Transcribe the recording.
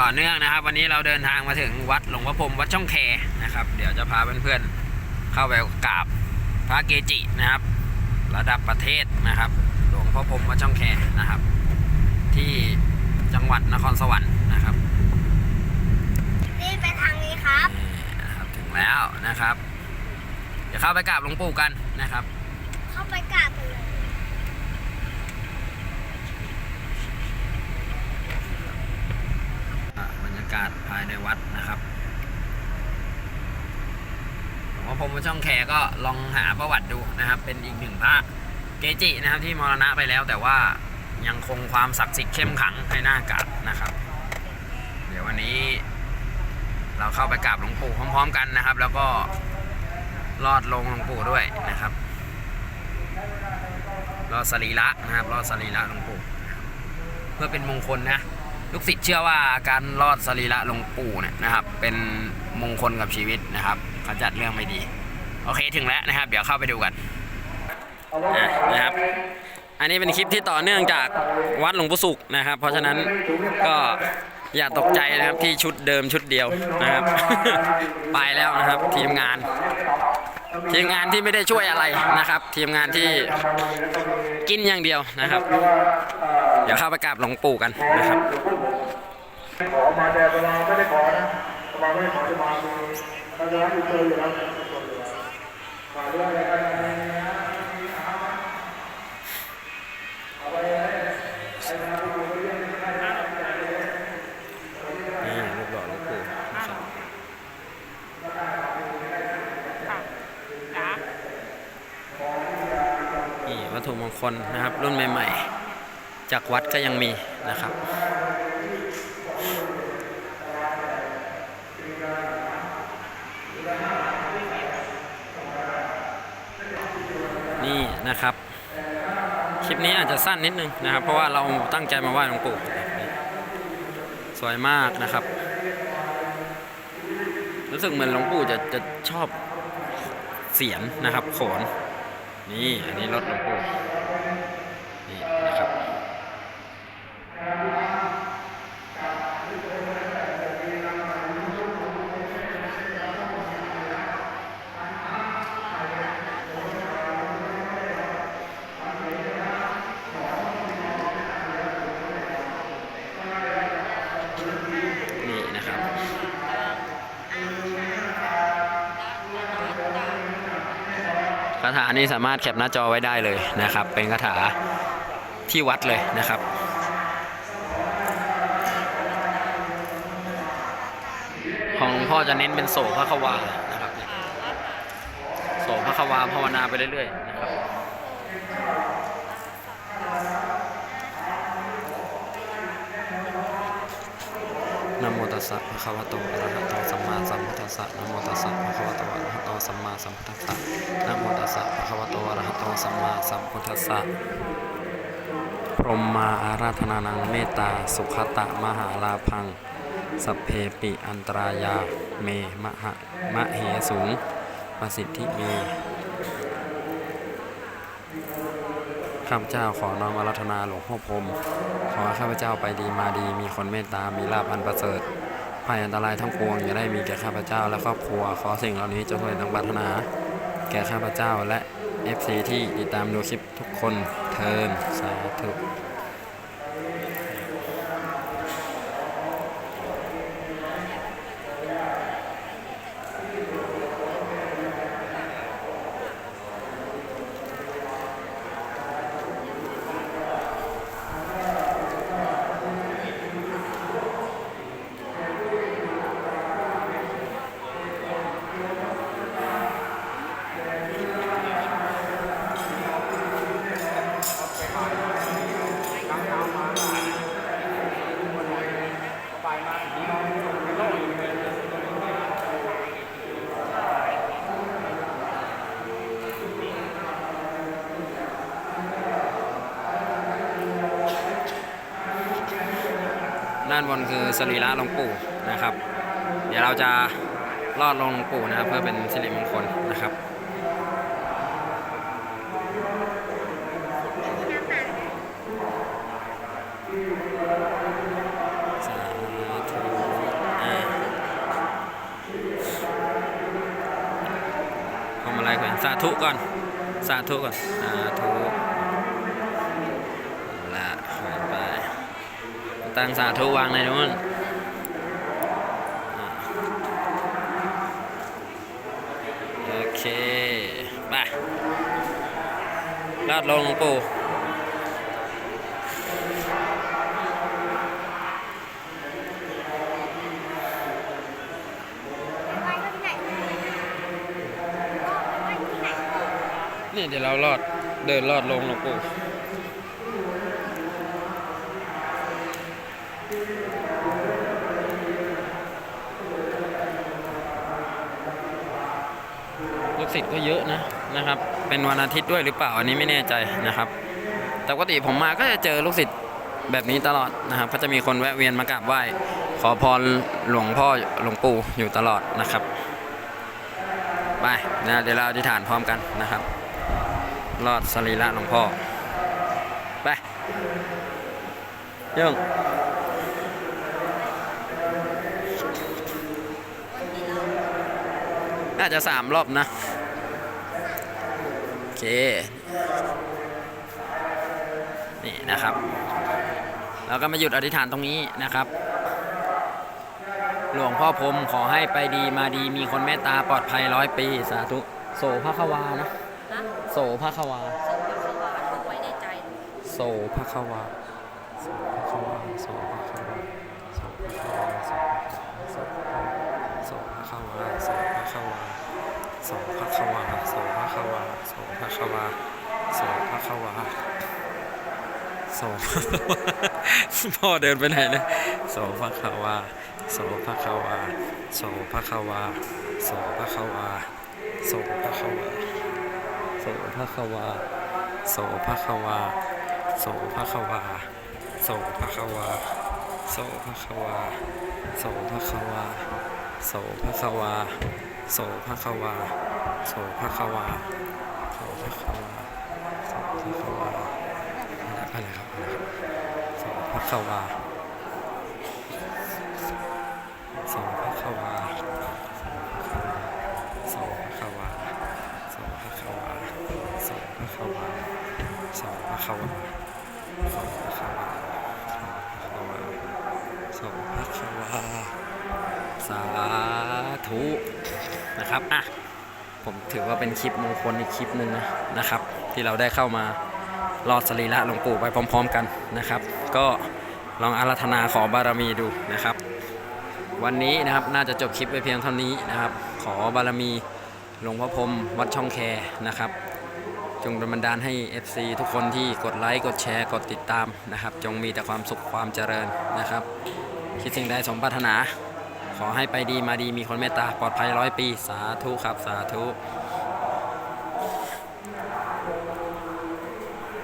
ต่อเนื่องนะครับ วันนี้เราเดินทางมาถึงวัดหลวงพ่อพรหมวัดช่องแคนะครับ เดี๋ยวจะพาเพื่อนๆเข้าไปกราบพระเกจินะครับ ระดับประเทศนะครับ หลวงพ่อพรหมวัดช่องแคนะครับ ที่จังหวัดนครสวรรค์นะครับนี่ไปทางนี้ครับนี่นะครับ ถึงแล้วนะครับ เดี๋ยวเข้าไปกราบหลวงปู่กันนะครับ เข้าไปกราบกันเลย อะบรรยากาศภายในวัดนะครับหลวงพ่อพรมช่องแคก็ลองหาประวัติดูนะครับ เป็นอีกหนึ่งพระเกจินะครับที่มรณะไปแล้วแต่ว่ายังคงความศักดิ์สิทธิ์เข้มขังให้หน้ากาบนะครับ เดี๋ยววันนี้เราเข้าไปกราบหลวงปู่พร้อม ๆ กันนะครับ แล้วก็ลอดลงหลวงปู่ด้วยนะครับลอดสรีระนะครับลอดสรีระหลวงปู่เพื่อเป็นมงคลนะ ลูกศิษย์เชื่อว่าการรอดสรีระหลวงปู่เนี่ยนะครับ เป็นมงคลกับชีวิตนะครับขจัดเรื่องไม่ดี โอเคถึงแล้วนะครับ เดี๋ยวเข้าไปดูกันนะครับ อันนี้เป็นคลิปที่ต่อเนื่องจากวัดหลวงปู่สุขนะครับ เพราะฉะนั้นก็อย่าตกใจนะครับที่ชุดเดิมชุดเดียวนะครับ ไปแล้วนะครับทีมงาน ทีมงานที่ไม่ได้ช่วยอะไรนะครับ ทีมงานที่กินอย่างเดียวนะครับ ดี๋ยวเข้าไปกราบหลวงปู่กันนะครับขอมาแต่เวลาไม่ได้ขอนะเวลาไม่ขอจะมามีตอนนี้อยู่เจออยู่แล้วมาเราไรกันนะเอาไปเลยไอ้นาผู้ดูเรื่องนี้ได้นะนี่รูปหล่อลวงปู่นะครับนี่วัตถุมงคลนะครับรุ่นใหม่ ๆ จากวัดก็ยังมีนะครับนี่นะครับ คลิปนี้อาจจะสั้นนิดนึงนะครับ เพราะว่าเราตั้งใจมาไหว้หลวงปู่สวยมากนะครับ รู้สึกเหมือนหลวงปู่จะจะชอบเสียนนะครับ โขน นี่ อันนี้รถหลวงปู่นี่นะครับาถานี้สามารถแคปหน้าจอไว้ได้เลยนะครับ เป็นคาถาที่วัดเลยนะครับของหลวงพ่อจะเน้นเป็นโสพระควานะครับโสพระควาภาวนาไปเรื่อยๆนะครับ นะโมตั สสะภะคะวะโตอะระหะโตสัมมาสัมพุทธัสสะนะโมตัสสะภะคะวะโตอะระหะโตสัมมาสัมพุทธัสสะนะโมตัสสะภะคะวะโตอะระหะโตสัมมาสัมพุทธัสสะพรหมมาอาราธนานังเมตตาสุขตะมหาลาพังสัพเพปิอันตรายาเมมหะมะเหสูงประสิทธิเมข้าพเจ้าขอน้อมอารัธนาหลวงพ่อพรมขอข้าพเจ้าไปดีมาดีมีคนเมตตามีลาภอันประเสริฐ ภัยอันตรายทั้งปวงอย่าได้มีแก่ข้าพเจ้าและครอบครัว ขอสิ่งเหล่านี้จงเป็นดังปรารถนา แก่ข้าพเจ้าและ FC ที่ติดตามดูคลิปทุกคนเทินสาธุ ด้านบนคือสรีระหลวงปู่นะครับ เดี๋ยวเราจะลอดลงปู่นะครับ เพื่อเป็นสิริมงคลนะครับพวงมาลยแขวนสาธุก่อน สาธุก่อนสาธุ ตั้งสาธุวางในนู้นอ่าโอเคไปลาดลงหลวงปู่ไปที่ไหนก็ไปที่ไหนนี่เดี๋ยวเราลอดเดินลอดลงหลวงปู่ ลูกศิษย์ก็เยอะนะนะครับ เป็นวันอาทิตย์ด้วยหรือเปล่าอันนี้ไม่แน่ใจนะครับ แต่ปกติผมมาก็จะเจอลูกศิษย์แบบนี้ตลอดนะครับก็จะมีคนแวะเวียนมากราบไหว้ขอพรหลวงพ่อหลวงปู่อยู่ตลอดนะครับไปนะเดี๋ยวเราอธิษฐานพร้อมกันนะครับรอดสรีระหลวงพ่อไปเยิ่ง น่าจะสามรอบนะ โอเค นี่นะครับ เราก็มาหยุดอธิษฐานตรงนี้นะครับ หลวงพ่อพรหมขอให้ไปดีมาดีมีคนเมตตาปลอดภัยร้อยปี สาธุ โสภควานะนะโสภควาส่งพระเข้ามาฝึกไว้ในใจโสภควา โสภควาโสภควาโสภควาโสภควาโสภควาโสภควาโสภควา โสภควาโสภควาโสภควาโสภควาโสพ่อเดินไปไหนนี่ยโสภควาโสภควาโสภควาโสภควาโสภควาโสภควาโสภควาโสภควาโสภควาโสภควาโสภควาโสภควา โสภควา โสภควา โสภควา โสภควาอะไรครับอะไรครับโสภควาโสภควาโสภควาโสภควาโสภควาโสภควาโสภควาโสภควาโสภควาสาธุ นะครับอะผมถือว่าเป็นคลิปมงคลอีกคลิปหนึ่งนะนะครับ ที่เราได้เข้ามารอดสรีระหลวงปู่ไปพร้อม ๆกันนะครับ ก็ลองอาราธนาขอบารมีดูนะครับ วันนี้นะครับน่าจะจบคลิปไปเพียงเท่านี้นะครับ ขอบารมีหลวงพ่อพรมวัดช่องแคนะครับจงบันดาลให้ FC ทุกคนที่กดไลค์ กดแชร์ กดติดตามนะครับ จงมีแต่ความสุขความเจริญนะครับ คิดสิ่งใดสมปรารถนา ขอให้ไปดีมาดีมีคนเมตตาปลอดภัยร้อยปี สาธุครับ สาธุ